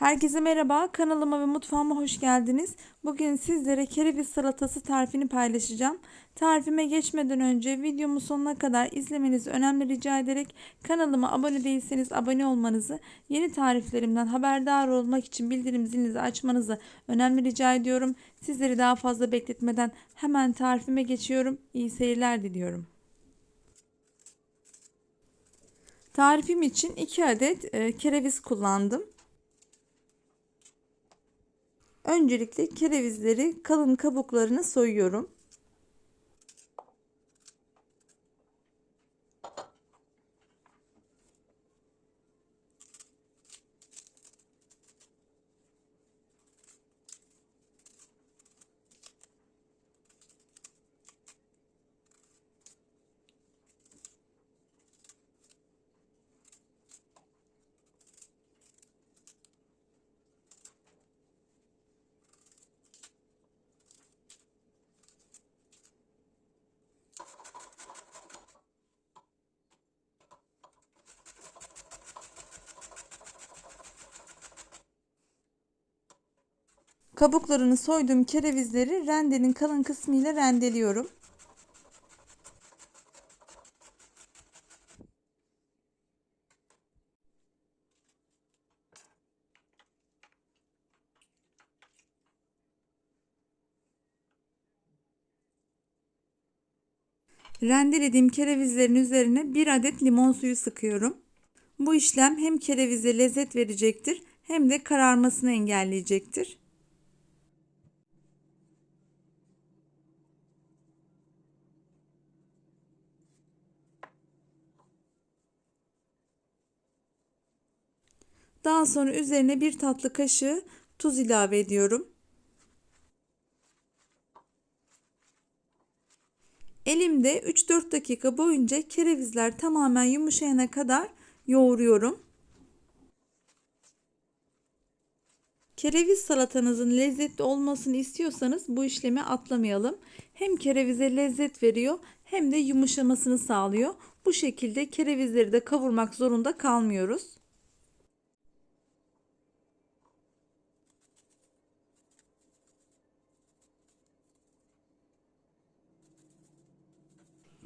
Herkese merhaba, kanalıma ve mutfağıma hoş geldiniz. Bugün sizlere kereviz salatası tarifini paylaşacağım. Tarifime geçmeden önce videomu sonuna kadar izlemenizi önemli rica ederek kanalıma abone değilseniz abone olmanızı, yeni tariflerimden haberdar olmak için bildirim zilinizi açmanızı önemli rica ediyorum. Sizleri daha fazla bekletmeden hemen tarifime geçiyorum. İyi seyirler diliyorum. Tarifim için 2 adet e, kereviz kullandım. Öncelikle kerevizleri kalın kabuklarını soyuyorum. Kabuklarını soyduğum kerevizleri rendenin kalın kısmı ile rendeliyorum. Rendelediğim kerevizlerin üzerine bir adet limon suyu sıkıyorum. Bu işlem hem kerevize lezzet verecektir hem de kararmasını engelleyecektir. Daha sonra üzerine bir tatlı kaşığı tuz ilave ediyorum. Elimde 3-4 dakika boyunca kerevizler tamamen yumuşayana kadar yoğuruyorum. Kereviz salatanızın lezzetli olmasını istiyorsanız bu işlemi atlamayalım. Hem kerevize lezzet veriyor hem de yumuşamasını sağlıyor. Bu şekilde kerevizleri de kavurmak zorunda kalmıyoruz.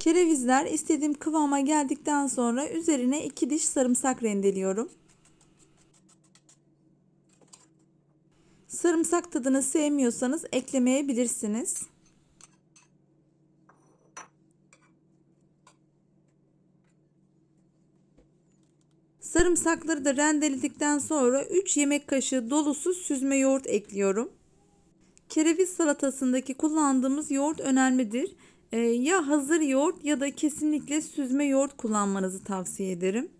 Kerevizler istediğim kıvama geldikten sonra üzerine 2 diş sarımsak rendeliyorum. Sarımsak tadını sevmiyorsanız eklemeyebilirsiniz. Sarımsakları da rendeledikten sonra 3 yemek kaşığı dolusu süzme yoğurt ekliyorum. Kereviz salatasındaki kullandığımız yoğurt önemlidir. Ee, ya hazır yoğurt ya da kesinlikle süzme yoğurt kullanmanızı tavsiye ederim.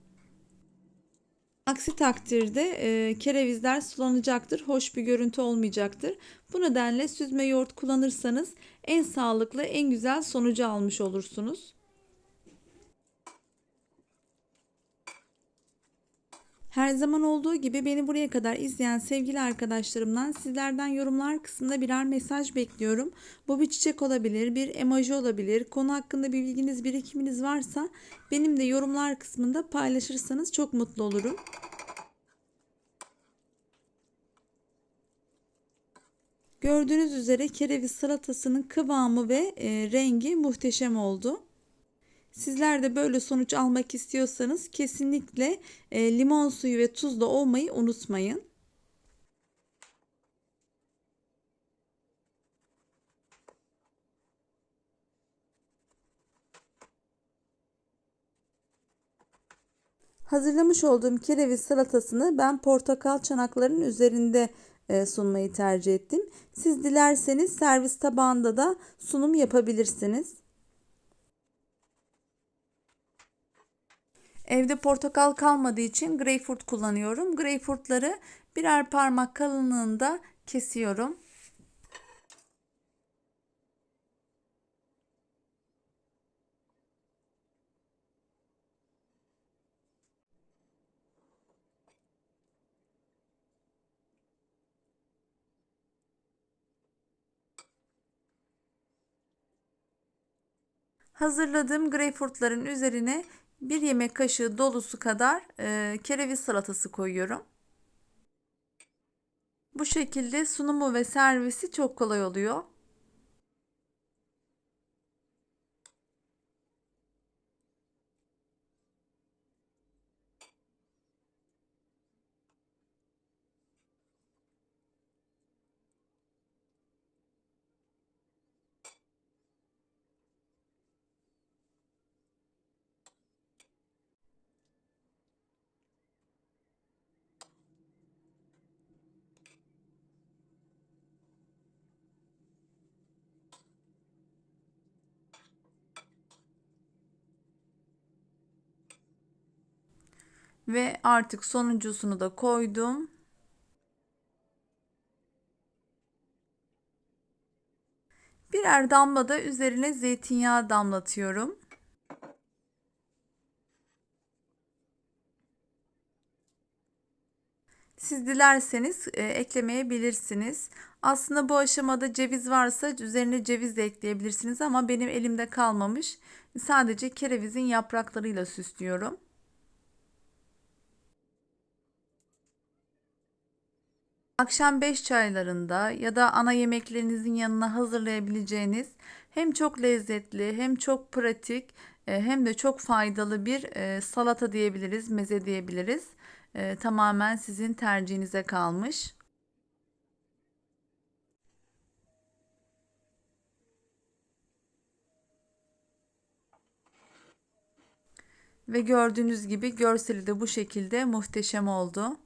Aksi takdirde e, kerevizler sulanacaktır, hoş bir görüntü olmayacaktır. Bu nedenle süzme yoğurt kullanırsanız en sağlıklı, en güzel sonucu almış olursunuz. Her zaman olduğu gibi beni buraya kadar izleyen sevgili arkadaşlarımdan sizlerden yorumlar kısmında birer mesaj bekliyorum. Bu bir çiçek olabilir, bir emoji olabilir. Konu hakkında bir bilginiz, birikiminiz varsa benim de yorumlar kısmında paylaşırsanız çok mutlu olurum. Gördüğünüz üzere kereviz salatasının kıvamı ve e, rengi muhteşem oldu. Sizler de böyle sonuç almak istiyorsanız kesinlikle e, limon suyu ve tuzla olmayı unutmayın. Hazırlamış olduğum kereviz salatasını ben portakal çanaklarının üzerinde e, sunmayı tercih ettim. Siz dilerseniz servis tabağında da sunum yapabilirsiniz. Evde portakal kalmadığı için greyfurt kullanıyorum. Greyfurtları birer parmak kalınlığında kesiyorum. Hazırladığım greyfurtların üzerine bir yemek kaşığı dolusu kadar e, kereviz salatası koyuyorum. Bu şekilde sunumu ve servisi çok kolay oluyor. Ve artık sonuncusunu da koydum. Birer damla da üzerine zeytinyağı damlatıyorum. Siz dilerseniz e, eklemeyebilirsiniz. Aslında bu aşamada ceviz varsa üzerine ceviz de ekleyebilirsiniz ama benim elimde kalmamış. Sadece kerevizin yapraklarıyla süslüyorum. Akşam 5 çaylarında ya da ana yemeklerinizin yanına hazırlayabileceğiniz hem çok lezzetli hem çok pratik e, hem de çok faydalı bir e, salata diyebiliriz, meze diyebiliriz. E, tamamen sizin tercihinize kalmış. Ve gördüğünüz gibi görseli de bu şekilde muhteşem oldu.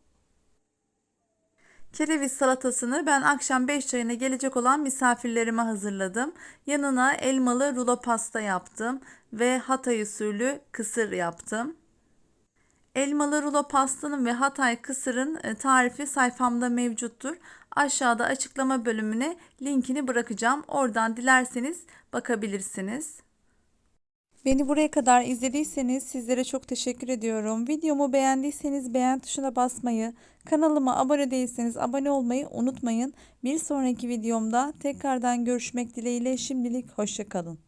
Kereviz salatasını ben akşam 5 çayına gelecek olan misafirlerime hazırladım. Yanına elmalı rulo pasta yaptım ve Hatay usulü kısır yaptım. Elmalı rulo pastanın ve Hatay kısırın e, tarifi sayfamda mevcuttur. Aşağıda açıklama bölümüne linkini bırakacağım. Oradan dilerseniz bakabilirsiniz. Beni buraya kadar izlediyseniz sizlere çok teşekkür ediyorum. Videomu beğendiyseniz beğen tuşuna basmayı, kanalıma abone değilseniz abone olmayı unutmayın. Bir sonraki videomda tekrardan görüşmek dileğiyle şimdilik hoşçakalın.